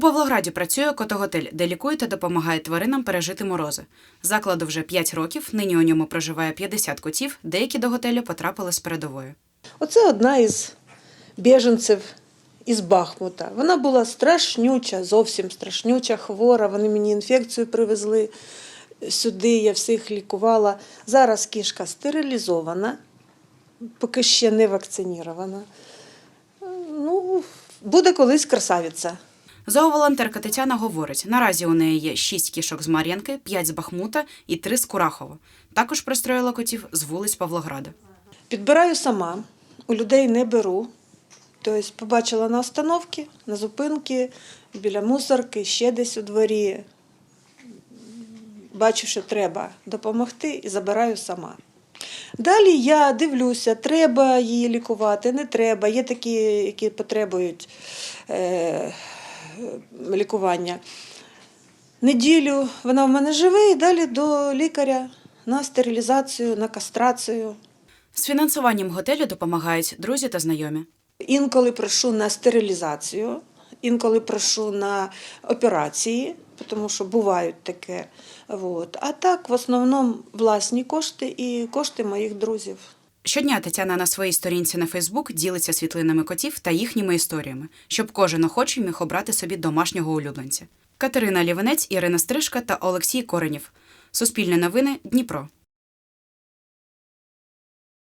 Павлограді працює котоготель, де лікує та допомагає тваринам пережити морози. Закладу вже 5 років. Нині у ньому проживає 50 котів. Деякі до готелю потрапили з передової. Оце одна із біженців із Бахмута. Вона була страшнюча, зовсім страшнюча, хвора. Вони мені інфекцію привезли сюди, я всіх лікувала. Зараз кішка стерилізована, поки ще не вакцинірована. Ну, буде колись красавиця. Зооволонтерка Тетяна говорить: наразі у неї є 6 кішок з Мар'янки, 5 з Бахмута і 3 з Курахова. Також пристроїла котів з вулиць Павлограда. Підбираю сама, у людей не беру. Тобто побачила на остановці, на зупинки, біля мусорки, ще десь у дворі. Бачу, що треба допомогти і забираю сама. Далі я дивлюся, треба її лікувати, не треба. Є такі, які потребують е, лікування. Неділю вона в мене живе і далі до лікаря на стерилізацію, на кастрацію. З фінансуванням готелю допомагають друзі та знайомі. Інколи прошу на стерилізацію, інколи прошу на операції, тому що бувають таке. А так, в основному, власні кошти і кошти моїх друзів. Щодня Тетяна на своїй сторінці на Фейсбук ділиться світлинами котів та їхніми історіями, щоб кожен охочий міг обрати собі домашнього улюбленця. Катерина Лівенець, Ірина Стрижка та Олексій Коренів. Суспільне новини Дніпро.